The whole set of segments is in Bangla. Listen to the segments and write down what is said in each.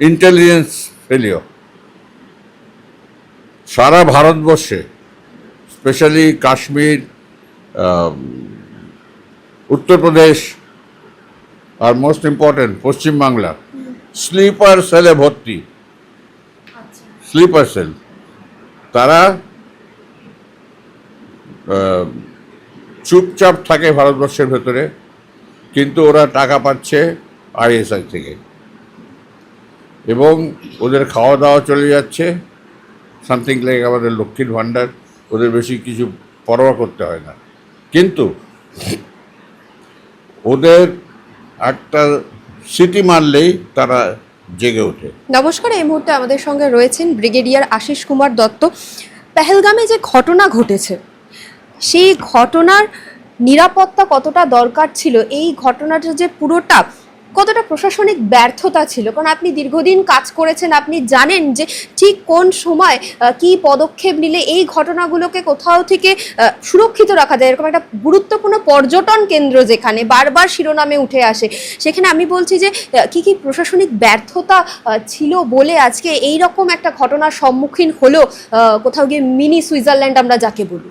ইন্টেলিজেন্স ফেলিও সারা ভারতবর্ষে স্পেশালি কাশ্মীর উত্তরপ্রদেশ আর মোস্ট ইম্পর্টেন্ট পশ্চিমবাংলা স্লিপার সেলে ভর্তি। স্লিপার সেল তারা চুপচাপ থাকে ভারতবর্ষের ভেতরে, কিন্তু ওরা টাকা পাচ্ছে আইএসআই থেকে। এবং ওদের খাওয়া দাওয়া চলে যাচ্ছে। সামথিং লাইক আমাদের লক্ষ্মীর ভাণ্ডার, ওদের বেশি কিছু পরোয়া করতে হয় না। কিন্তু ওদের একটা সিটি মারলেই তারা জেগে ওঠে। নমস্কার, এই মুহূর্তে আমাদের সঙ্গে রয়েছেন ব্রিগেডিয়ার আশিস কুমার দত্ত। পেহেলগামে যে ঘটনা ঘটেছে, সেই ঘটনার নিরাপত্তা কতটা দরকার ছিল? এই ঘটনাটা যে পুরোটা কতটা প্রশাসনিক ব্যর্থতা ছিল? কারণ আপনি দীর্ঘদিন কাজ করেছেন, আপনি জানেন যে ঠিক কোন সময় কি পদক্ষেপ নিলে এই ঘটনাগুলোকে কোথাও থেকে সুরক্ষিত রাখা যায়। এরকম একটা গুরুত্বপূর্ণ পর্যটন কেন্দ্র যেখানে বারবার শিরোনামে উঠে আসে, সেখানে আমি বলছি যে কি কি প্রশাসনিক ব্যর্থতা ছিল বলে আজকে এই রকম একটা ঘটনার সম্মুখীন হলো কোথাও গিয়ে মিনি সুইজারল্যান্ড আমরা যাকে বলি?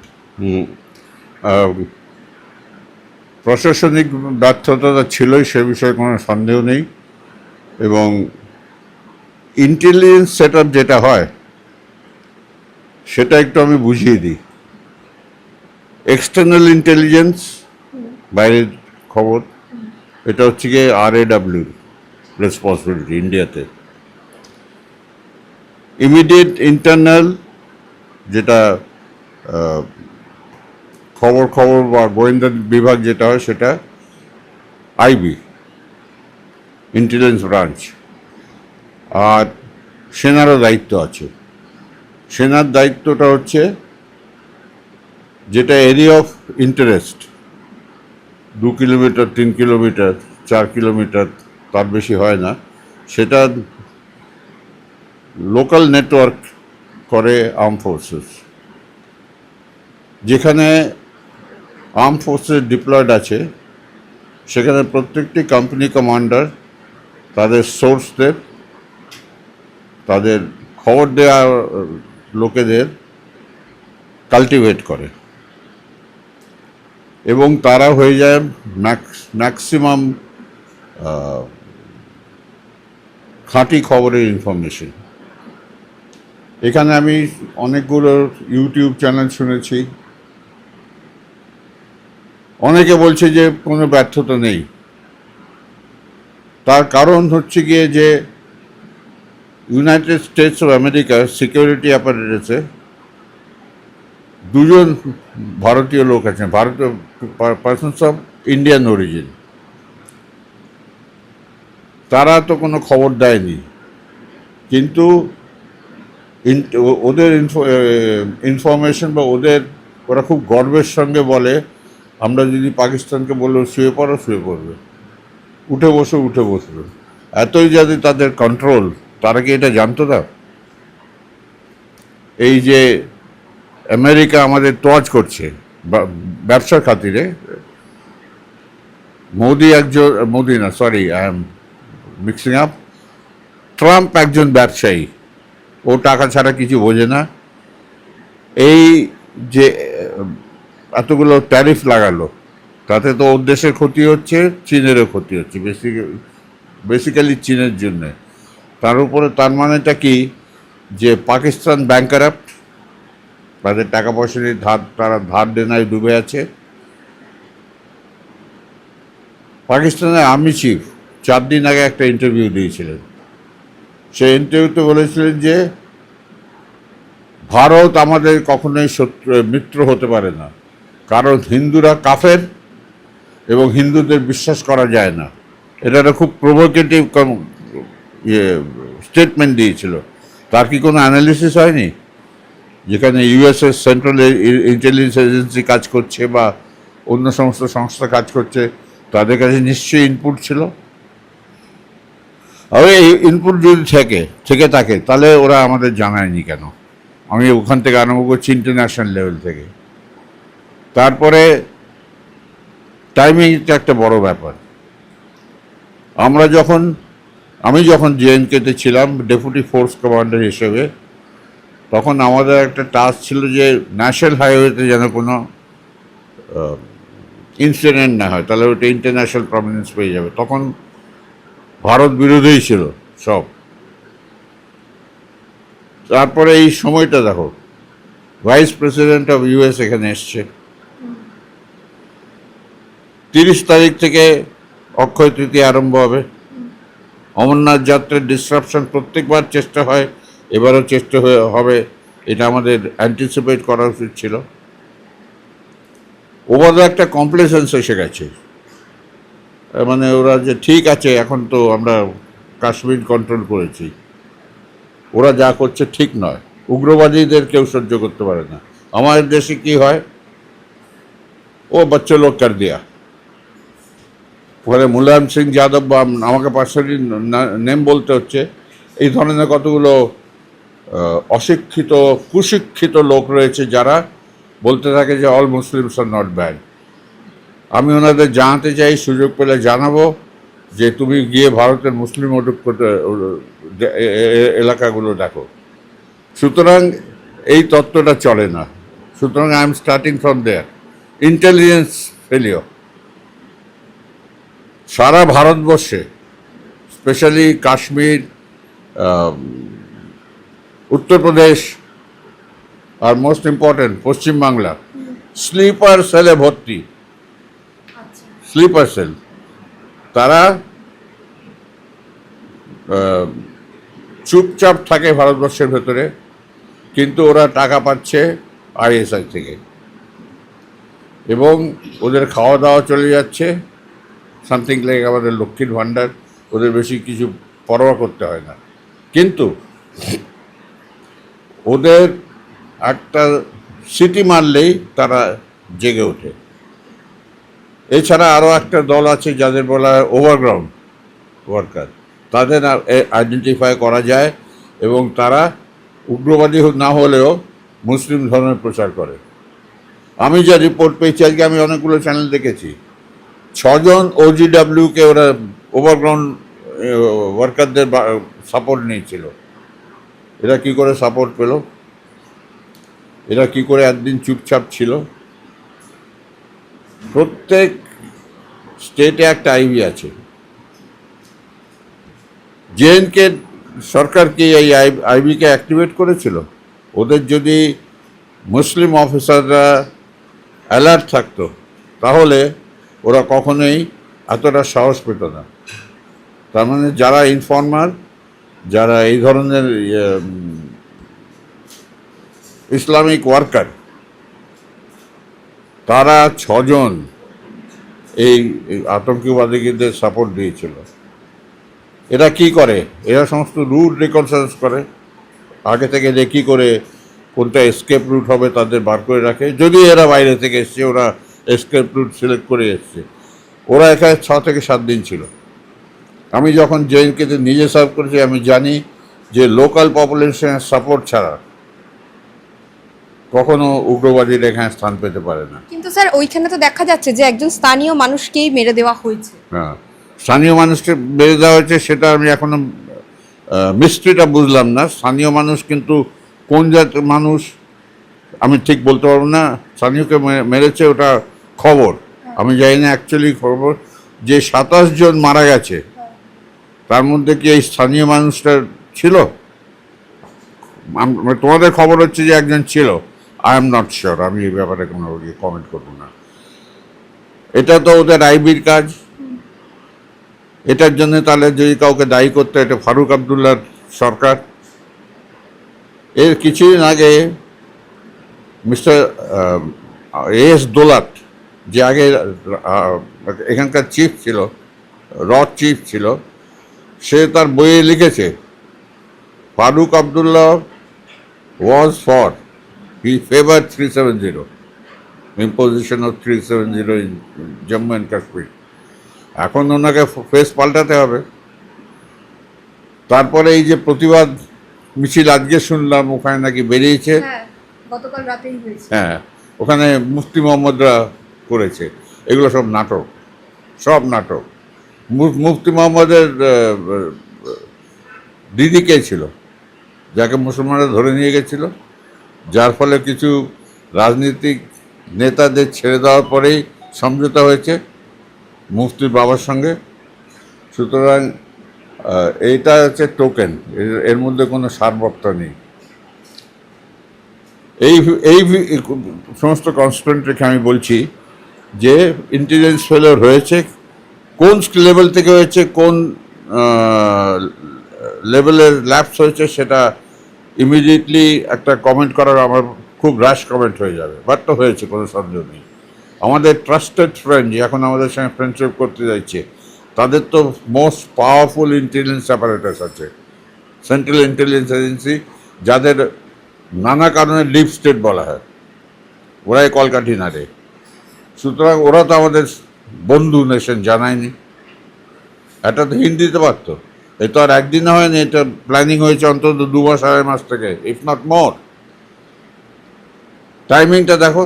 প্রশাসনিক ব্যর্থতা ছিলই, সে বিষয়ে কোনো সন্দেহ নেই। এবং ইন্টেলিজেন্স সেট যেটা হয়, সেটা একটু আমি বুঝিয়ে দিই। এক্সটার্নাল ইন্টেলিজেন্স বাইরের খবর, এটা হচ্ছে গিয়ে আর এ ডাব্লিউ রেসপন্সিবিলিটি ইন্ডিয়াতে ইমিডিয়েট ইন্টারনাল যেটা খবর খবর বা গোয়েন্দা বিভাগ যেটা হয় সেটা আইবি ইন্টেলিজেন্স ব্রাঞ্চ আর সেনারও দায়িত্ব আছে। সেনার দায়িত্বটা হচ্ছে যেটা এরিয়া অফ ইন্টারেস্ট দু কিলোমিটার, তিন কিলোমিটার, চার কিলোমিটার, তার বেশি হয় না। সেটা লোকাল নেটওয়ার্ক করে আর্ম ফোর্সেস যেখানে আর্ম ফোর্সেস ডিপ্লয়েড আছে। সেখানে প্রত্যেকটি কোম্পানি কমান্ডার তাদের সোর্সদের তাদের খবর দেওয়া লোকেদের কাল্টিভেট করে। এবং তারা হয়ে যায় ম্যাক্স ম্যাক্সিমাম খাঁটি খবরের ইনফরমেশন এখানে আমি অনেকগুলো ইউটিউব চ্যানেল শুনেছি। অনেকে বলছে যে কোনো ব্যর্থতা নেই। তার কারণ হচ্ছে গিয়ে যে ইউনাইটেড স্টেটস অফ আমেরিকার সিকিউরিটি অ্যাপারেটাসে দুজন ভারতীয় লোক আছেন, ভারতীয় পার্সনস অফ ইন্ডিয়ান অরিজিন তারা তো কোনো খবর দেয়নি। কিন্তু ওদের ইনফরমেশন বা ওদের, ওরা খুব গর্বের সঙ্গে বলে আমরা যদি পাকিস্তানকে বলল শুয়ে পড়ো, শুয়ে পড়বে। উঠে বসো, উঠে বসবে। এতই যদি তাদের কন্ট্রোল তারা কি এটা জানতো না? এই যে আমেরিকা আমাদের টর্চ করছে ব্যবসার খাতিরে, মোদি একজন, মোদি না sorry I am mixing up Trump একজন ব্যবসায়ী, ও টাকা ছাড়া কিছু বোঝে না। এই যে এতগুলো ট্যারিফ লাগালো, তাতে তো ওর দেশের ক্ষতি হচ্ছে, চীনেরও ক্ষতি হচ্ছে বেসিক বেসিক্যালি চীনের জন্যে। তার উপরে, তার মানেটা কি? যে পাকিস্তান ব্যাংকারাপ্ট তাদের টাকা পয়সা নিয়ে ধার, তারা ধার দেনায় ডুবে আছে। পাকিস্তানের আর্মি চিফ চার দিন আগে একটা ইন্টারভিউ দিয়েছিলেন। সেই ইন্টারভিউতে বলেছিলেন যে, ভারত আমাদের কখনোই শত্রু, মিত্র হতে পারে না। কারণ হিন্দুরা কাফের এবং হিন্দুদের বিশ্বাস করা যায় না। এটা একটা খুব প্রভোকেটিভ ইয়ে স্টেটমেন্ট দিয়েছিল। তার কি কোনো অ্যানালিসিস হয়নি? যেখানে ইউএসএস সেন্ট্রাল ইন্টেলিজেন্স এজেন্সি কাজ করছে বা অন্য সমস্ত সংস্থা কাজ করছে, তাদের কাছে নিশ্চয়ই ইনপুট ছিল। আর, এই ইনপুট যদি থেকে থেকে থাকে, তাহলে ওরা আমাদের জানায়নি কেন? আমি ওখান থেকে আরম্ভ করছি ইন্টারন্যাশনাল লেভেল থেকে। তারপরে টাইমিংটা একটা বড় ব্যাপার। আমরা যখন, আমি যখন জেএনকেতে ছিলাম ডেপুটি ফোর্স কমান্ডার হিসেবে, তখন আমাদের একটা টাস্ক ছিল যে ন্যাশনাল হাইওয়েতে যেন কোনো ইনসিডেন্ট না হয়, তাহলে ওটা ইন্টারন্যাশনাল প্রমিনেন্স পেয়ে যাবে। তখন ভারত বিরোধী ছিল সব। তারপরে এই সময়টা দেখো ভাইস প্রেসিডেন্ট অফ ইউএস এখানে এসছে। তিরিশ তারিখ থেকে অক্ষয় তৃতীয়া আরম্ভ হবে। অমরনাথ যাত্রার ডিসরাপশন প্রত্যেকবার চেষ্টা হয়, এবারও চেষ্টা হয়ে হবে, এটা আমাদের অ্যান্টিসিপেট করা উচিত ছিল। ওভারও একটা কমপ্লেসেন্স এসে গেছে। মানে ওরা যে ঠিক আছে, এখন তো আমরা কাশ্মীর কন্ট্রোল করেছি। ওরা যা করছে ঠিক নয়। উগ্রবাদীদের কেউ সহ্য করতে পারে না। আমাদের দেশে কি হয়? ও বাচ্চা লোক কর দিয়া? ওখানে মুলায়ম সিং যাদব বা আমাকে পার্সোনালি নেম বলতে হচ্ছে। এই ধরনের কতগুলো অশিক্ষিত, কুশিক্ষিত লোক রয়েছে যারা বলতে থাকে যে all Muslims are not bad আমি ওনাদের জানাতে চাই, সুযোগ পেলে জানাব যে তুমি গিয়ে ভারতের মুসলিম ওটুক এলাকাগুলো দেখো। সুতরাং এই তত্ত্বটা চলে না। সুতরাং I am starting from their intelligence failure সারা ভারতবর্ষে, স্পেশালি কাশ্মীর উত্তরপ্রদেশ আর মোস্ট ইম্পর্টেন্ট পশ্চিমবাংলা স্লিপার সেলে ভর্তি। Sleeper cell. তারা চুপচাপ থাকে ভারতবর্ষের ভেতরে, কিন্তু ওরা টাকা পাচ্ছে আইএসআই থেকে। এবং ওদের খাওয়া দাওয়া চলে যাচ্ছে। সামথিং লাইক আমাদের লক্ষ্মীর ভাণ্ডার, ওদের বেশি কিছু পরোয়া করতে হয় না। কিন্তু ওদের একটা সিটি মারলেই তারা জেগে ওঠে। এছাড়া আরও একটা দল আছে যাদের বলা হয় ওভারগ্রাউন্ড ওয়ার্কার তাদের আইডেন্টিফাই করা যায় এবং তারা উগ্রবাদী না হলেও মুসলিম ধর্মের প্রচার করে। আমি যা রিপোর্ট পেয়েছি, আজকে আমি অনেকগুলো চ্যানেল দেখেছি। ছজন ওজিডাব্লিউকে ওরা ওভারগ্রাউন্ড ওয়ার্কারদের সাপোর্ট নিয়েছিল। এরা কি করে সাপোর্ট পেল? এরা কি করে একদিন চুপচাপ ছিল? প্রত্যেক স্টেটে একটা আইবি আছে। জেএনকে সরকার কি এই আইবিকে অ্যাক্টিভেট করেছিল? ওদের যদি মুসলিম অফিসাররা অ্যালার্ট থাকতো, তাহলে ওরা কখনোই এতটা সাহস পেত না। তার মানে যারা ইনফর্মার যারা এই ধরনের ইসলামিক ওয়ার্কার তারা ছজন এই আতঙ্কবাদীদের সাপোর্ট দিয়েছিল। এরা কি করে? এরা সমস্ত রুট রিকনসার্স করে। আগে থেকে যে কী করে কোনটা এসকেপ রুট হবে তাদের বার করে রাখে। যদি এরা বাইরে থেকে এসছে ওরা এসকেপ রুট সিলেক্ট করে এসছে। ওরা এখানে ছ থেকে সাত দিন ছিল। আমি যখন জেএনকেতে নিজে সার্ভ করেছি আমি জানি যে লোকাল পপুলেশনের সাপোর্ট ছাড়া কখনো উগ্রবাদীরা এখানে স্থান পেতে পারে না। কিন্তু স্যার ওইখানে তো দেখা যাচ্ছে যে একজন স্থানীয় মানুষকেই মেরে দেওয়া হয়েছে। হ্যাঁ স্থানীয় মানুষকে মেরে দেওয়া হয়েছে সেটা আমি এখনও মিস্ট্রিটা বুঝলাম না। স্থানীয় মানুষ কিন্তু কোন জাতের মানুষ আমি ঠিক বলতে পারব না। স্থানীয়কে মেরেছে ওটা খবর। আমি জানি না অ্যাকচুয়ালি খবর। যে সাতাশ জন মারা গেছে, তার মধ্যে কি এই স্থানীয় মানুষটা ছিল? আম- তোমাদের খবর হচ্ছে যে একজন ছিল। আই এম নট শিওর আমি এই ব্যাপারে কোনো কমেন্ট করব না। এটা তো ওদের আইবির কাজ। এটার জন্য তাহলে যদি কাউকে দায়ী করতে এটা ফারুক আবদুল্লার সরকার। এর কিছুদিন আগে মিস্টার এস দোলাত যে আগে এখানকার চিফ ছিল র চিফ ছিল সে তার বইয়ে লিখেছে Farooq Abdullah was for he favour three seven zero imposition of three seven zero in Jammu and Kashmir এখন ওনাকে ফেস পাল্টাতে হবে। তারপরে এই যে প্রতিবাদ মিছিল আজকে শুনলাম ওখানে নাকি বেরিয়েছে। হ্যাঁ হ্যাঁ ওখানে মুফতি মোহাম্মদরা করেছে। এগুলো সব নাটক। সব নাটক। মুফতি মোহাম্মদের দিদি কে ছিল? যাকে মুসলমানরা ধরে নিয়ে গেছিল। যার ফলে কিছু রাজনীতিক নেতাদের ছেড়ে দেওয়ার পরেই সমঝোতা হয়েছে মুফতির বাবার সঙ্গে। সুতরাং এইটা হচ্ছে টোকেন। এর মধ্যে কোনো সারবত্তা নেই। এই এই সমস্ত কনস্টেন্ট রেখে আমি বলছি যে ইন্টেলিজেন্স ফেলোর হয়েছে, কোন লেভেল থেকে হয়েছে, কোন লেভেলের ল্যাপস হয়েছে সেটা ইমিডিয়েটলি একটা কমেন্ট করার আমার খুব র্যাশ কমেন্ট হয়ে যাবে। বাট তো হয়েছে, কোনো সন্দেহ নেই। আমাদের ট্রাস্টেড ফ্রেন্ড যে এখন আমাদের সঙ্গে ফ্রেন্ডশিপ করতে যাচ্ছে, তাদের তো মোস্ট পাওয়ারফুল ইন্টেলিজেন্স অ্যাপারেটাস আছে। সেন্ট্রাল ইন্টেলিজেন্স এজেন্সি যাদের নানা কারণে লিপ স্টেট বলা হয়। ওরাই কলকাঠি নাড়ে। সুতরাং ওরা তো আমাদের বন্ধু নেশন জানায়নি। এটা তো হিন্দিতে পারত। এ তো আর একদিন হয়নি, এটা প্ল্যানিং হয়েছে অন্তত দু মাস, আড়াই মাস থেকে ইফ নট মোর টাইমিংটা দেখো।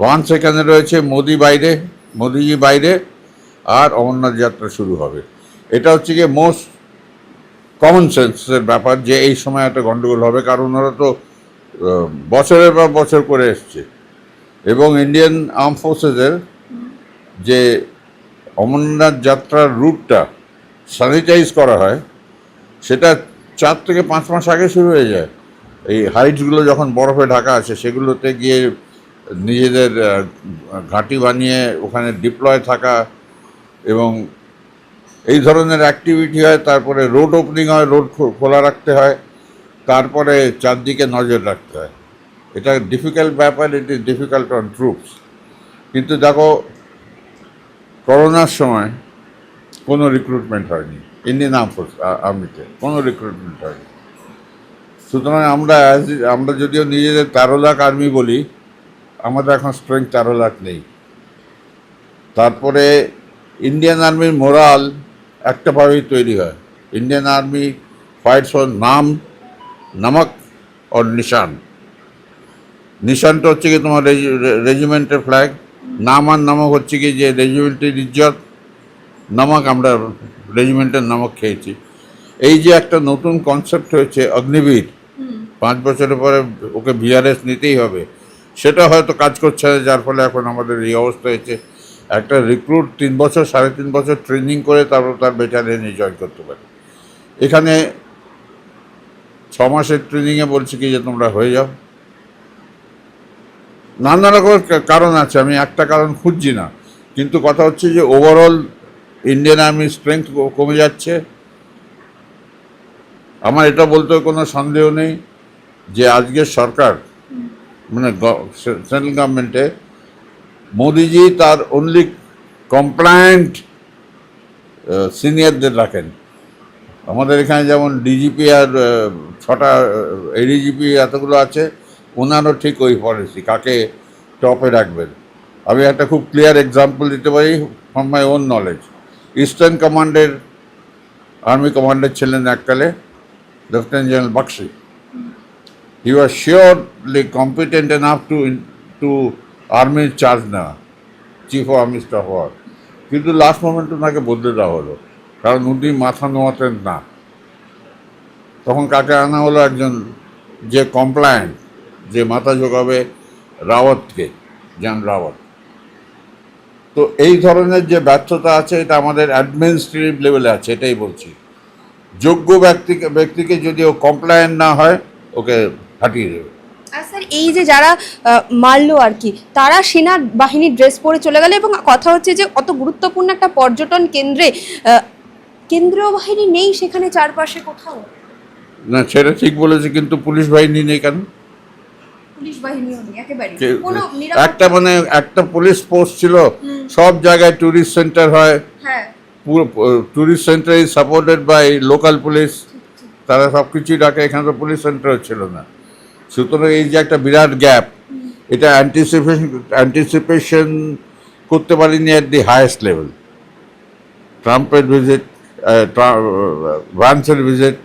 ওয়ান সেখানে রয়েছে মোদি বাইরে, মোদিজি বাইরে, আর অমরনাথ যাত্রা শুরু হবে। এটা হচ্ছে গিয়ে মোস্ট কমন সেন্সের ব্যাপার যে এই সময় একটা গণ্ডগোল হবে, কারণ ওরা তো বছরের পর বছর করে এসছে। এবং ইন্ডিয়ান আর্ম ফোর্সেসের যে অমরনাথ যাত্রার রুটটা স্যানিটাইজ করা হয়, সেটা চার থেকে পাঁচ মাস আগে শুরু হয়ে যায়। এই হাইটসগুলো যখন বরফে ঢাকা আছে, সেগুলোতে গিয়ে নিজেদের ঘাঁটি বানিয়ে ওখানে ডিপ্লয় থাকা এবং এই ধরনের অ্যাক্টিভিটি হয়। তারপরে রোড ওপেনিং হয় রোড খোলা রাখতে হয়। তারপরে চারদিকে নজর রাখতে হয়। এটা ডিফিকাল্ট ব্যাপার it is difficult on troops কিন্তু দেখো, করোনার সময় কোনো রিক্রুটমেন্ট হয়নি। ইন্ডিয়ান আর্ম ফোর্স আর্মিতে কোনো রিক্রুটমেন্ট হয়নি। সুতরাং আমরা আমরা যদিও নিজেদের তেরো লাখ আর্মি বলি, আমাদের এখন স্ট্রেংথ তেরো লাখ নেই। তারপরে ইন্ডিয়ান আর্মির মোরাল একটাভাবেই তৈরি হয়। ইন্ডিয়ান আর্মি ফাইটস ফর নাম, নামক ওর নিশান। নিশানটা হচ্ছে কি তোমার রেজিমেন্টের ফ্ল্যাগ নাম আর নামক হচ্ছে কি যে রেজিমেন্টের ইজ্জত নামক আমরা রেজিমেন্টের নামক খেয়েছি। এই যে একটা নতুন কনসেপ্ট হয়েছে অগ্নিবীর পাঁচ বছরের পরে ওকে বিআরএস নিতেই হবে। সেটা হয়তো কাজ করছে না যার ফলে এখন আমাদের এই অবস্থা হয়েছে। একটা রিক্রুট তিন বছর সাড়ে তিন বছর ট্রেনিং করে তারপর তার বেটালিয়ানে জয়েন করতে পারে। এখানে ছ মাসের ট্রেনিংয়ে বলছি কি যে তোমরা হয়ে যাও। নানা রকমের কারণ আছে, আমি একটা কারণ খুঁজছি না। কিন্তু কথা হচ্ছে যে ওভারঅল ইন্ডিয়ান আর্মির স্ট্রেংথ কমে যাচ্ছে। আমার এটা বলতে কোনো সন্দেহ নেই যে আজকের সরকার মানে সেন্ট্রাল গভর্নমেন্টে মোদিজি তার অনলি কমপ্লায়েন্ট সিনিয়রদের রাখেন। আমাদের এখানে যেমন ডিজিপি আর ছটা এডিজিপি এতগুলো আছে ওনারও ঠিক ওই পলিসি কাকে টপে রাখবেন। আমি একটা খুব ক্লিয়ার এক্সাম্পল দিতে পারি from my own knowledge eastern কমান্ডের আর্মি কমান্ডার ছিলেন এককালে lieutenant general Bakshi he was surely competent N enough to to আর্মির চার্জ নেওয়া চিফ অফ আর্মি স্টাফ হওয়ার। কিন্তু লাস্ট মোমেন্টে ওনাকে বদলে দেওয়া হলো, কারণ উনি মাথা নোয়াতেন না। তখন কাকে আনা হলো একজন যে কমপ্লায়েন্ট যে মাথা ঝোকাবে রাওয়াতকে জ্যান রাওয়াত। তো এই ধরনের যে ব্যর্থতা আছে এটা আমাদের অ্যাডমিনিস্ট্রেটিভ লেভেলে আছে এটাই বলছি। যোগ্য ব্যক্তিকে ব্যক্তিকে যদি ও কমপ্লায়েন্ট না হয় ওকে হাঁটিয়ে দেবে। আর স্যার এই যে যারা মারলো আর কি তারা সেনা বাহিনীর ড্রেস পরে চলে গেল এবং কথা হচ্ছে যে অত গুরুত্বপূর্ণ একটা পর্যটন কেন্দ্রে কেন্দ্রীয় বাহিনী নেই সেখানে চারপাশে কোথাও? না সেটা ঠিক বলেছে কিন্তু পুলিশ বাহিনী নেই কেন? পুলিশ বাহিনীও নেই একেবারে কোনো একটা মানে একটা পুলিশ পোস্ট ছিল সব জায়গায় ট্যুরিস্ট সেন্টার হয়। হ্যাঁ। পুরো tourist centre is supported by local police তারা সব কিছুই ডাকে এখানে তো পুলিশ সেন্টার ছিল না। সুতরাং এই যে একটা বিরাট গ্যাপ এটা অ্যান্টিসিপেশন অ্যান্টিসিপেশন করতে পারিনি অ্যাট দি হায়েস্ট লেভেল ট্রাম্পের ভিজিট ভ্যান্সের ভিজিট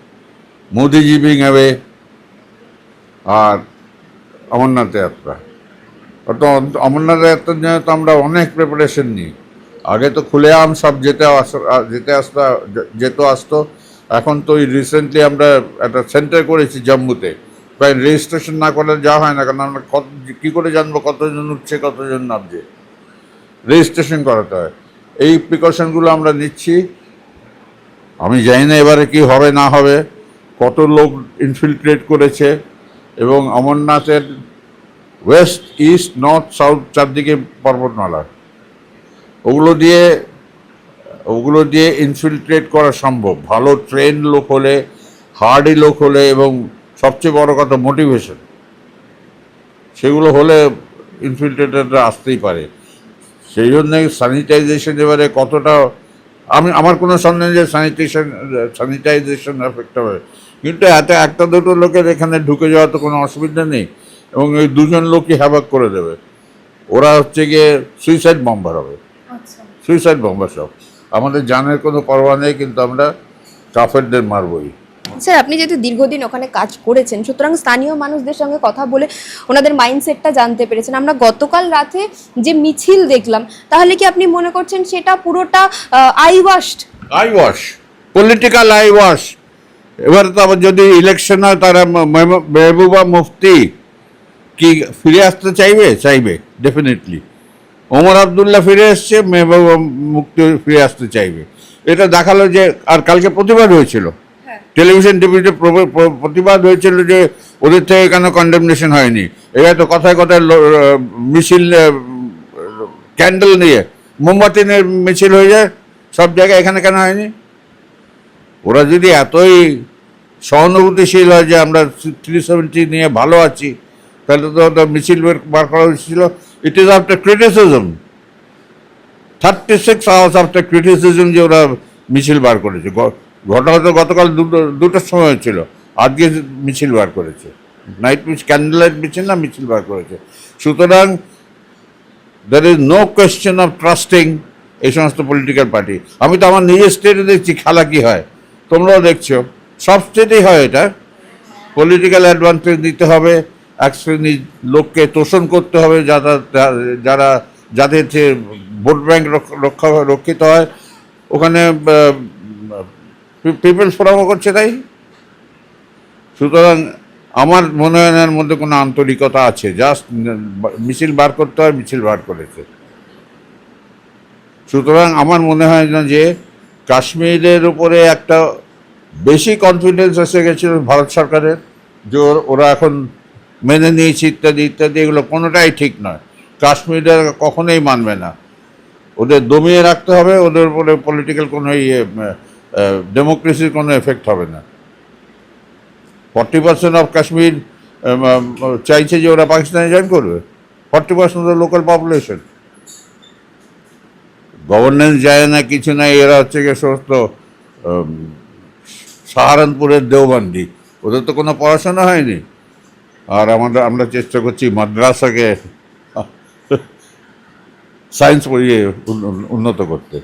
মোদিজি বিং অ্যাওয়ে আর অমরনাথ যাত্রা। অত অমরনাথ যাত্রার জন্য তো আমরা অনেক প্রিপারেশন নিই। আগে তো খুলে আম সব যেতে যেতে আসতো যেত আসতো। এখন তো ওই রিসেন্টলি আমরা একটা সেন্টার করেছি জম্মুতে। প্রায় রেজিস্ট্রেশন না করলে যাওয়া হয় না, কারণ আমরা কত, কী করে জানব কতজন উঠছে, কতজন নামছে? রেজিস্ট্রেশন করাতে হয়। এই প্রিকশনগুলো আমরা নিচ্ছি। আমি জানি না এবারে কি হবে, না হবে। কত লোক ইনফিল্ট্রেট করেছে। এবং অমরনাথের ওয়েস্ট, ইস্ট, নর্থ, সাউথ চারদিকে পর্বতমালা। ওগুলো দিয়ে ওগুলো দিয়ে ইনফিল্ট্রেট করা সম্ভব। ভালো ট্রেন লোক হলে হার্ডি লোক হলে এবং সবচেয়ে বড় কথা মোটিভেশন সেগুলো হলে ইনফিল্ট্রেটাররা আসতেই পারে। সেই জন্য স্যানিটাইজেশন এবারে কতটা, আমি, আমার কোনো সন্দেহ যে স্যানিটেশন স্যানিটাইজেশন এফেক্ট হবে। কিন্তু এত একটা দুটো লোকের এখানে ঢুকে যাওয়া তো কোনো অসুবিধা নেই এবং ওই দুজন লোকই হ্যাভাক করে দেবে। ওরা হচ্ছে গিয়ে সুইসাইড বম্বার হবে। আচ্ছা। সুইসাইড বম্বার সব। আমাদের জানের কোনো পরোয়া নেই কিন্তু আমরা কাফেরদের মারবই। স্যার আপনি যেহেতু দীর্ঘদিন ওখানে কাজ করেছেন সুতরাং স্থানীয় মানুষদের সঙ্গে কথা বলে ওনাদের মাইন্ডসেটটা জানতে পেরেছেন। আমরা গতকাল রাতে যে মিছিল দেখলাম তাহলে কি আপনি মনে করছেন সেটা পুরোটা eye washed eye wash political eye wash এবার তো আবার যদি ইলেকশন হয় তারা মেহবুবা মুফতি কি ফিরে আসতে চাইবে? চাইবে ডেফিনেটলি ওমর আবদুল্লাহ ফিরে এসছে মেহবুবা মুফতি ফিরে আসতে চাইবে। এটা দেখাল যে আর কালকে প্রতিবাদ হয়েছিল। হ্যাঁ। টেলিভিশন টিভিতে প্র- প্র- প্রতিবাদ হয়েছিল যে ওদের থেকে কেন কন্ডেমনেশন হয়নি? এবার তো কথায় কথায় মিছিল ক্যান্ডেল নিয়ে মোমবাতি নিয়ে মিছিল হয়ে যায় সব জায়গায় এখানে কেন হয়নি? ওরা যদি এতই সহানুভূতিশীল হয় যে আমরা থ্রি সেভেন্টি নিয়ে ভালো আছি, তাহলে তো ওটা মিছিল বের করা হয়েছিল। It is after criticism thirty six hours after criticism যে ওরা মিছিল বার করেছে। ঘটনা তো গতকাল দুটো, দুটোর সময় হয়েছিল। আজকে মিছিল বার করেছে। নাইট মিছিল ক্যান্ডেল লাইট মিছিল না মিছিল বার করেছে। সুতরাং there is no question of trusting এই সমস্ত পলিটিক্যাল পার্টি আমি তো আমার নিজের স্টেটে দেখছি, খেলা কী হয়। তোমরাও দেখছ। সব স্টেটেই হয় এটা। পলিটিক্যাল অ্যাডভান্টেজ নিতে হবে, এক শ্রেণির লোককে তোষণ করতে হবে যারা যারা, যাদের যে ভোট ব্যাঙ্ক রক্ষা রক্ষিত হয়। ওখানে পিপলস ফোরামও করছে তাই। সুতরাং আমার মনে হয় না এর মধ্যে কোনো আন্তরিকতা আছে। জাস্ট মিছিল বার করতে হয়, মিছিল বার করেছে। সুতরাং আমার মনে হয় না যে কাশ্মীরের উপরে একটা বেশি কনফিডেন্স এসে গেছিল ভারত সরকারের, যে ওরা এখন মেনে নিয়েছে ইত্যাদি ইত্যাদি, এগুলো কোনোটাই ঠিক নয়। কাশ্মীরে কখনোই মানবে না। ওদের দমিয়ে রাখতে হবে, ওদের উপরে পলিটিক্যাল কোনো ইয়ে ডেমোক্রেসির কোনো এফেক্ট হবে না। ফর্টি পার্সেন্ট অফ কাশ্মীর চাইছে যে ওরা পাকিস্তানে জয়েন করবে। Forty percent local population governance যায় না, কিছু নাই এরা হচ্ছে গিয়ে সমস্ত সাহারানপুরের দেওবান্দি। ওদের তো কোনো পড়াশোনা হয়নি। আর আমাদের, আমরা চেষ্টা করছি মাদ্রাসাকে সায়েন্স পড়িয়ে উন্নত করতে।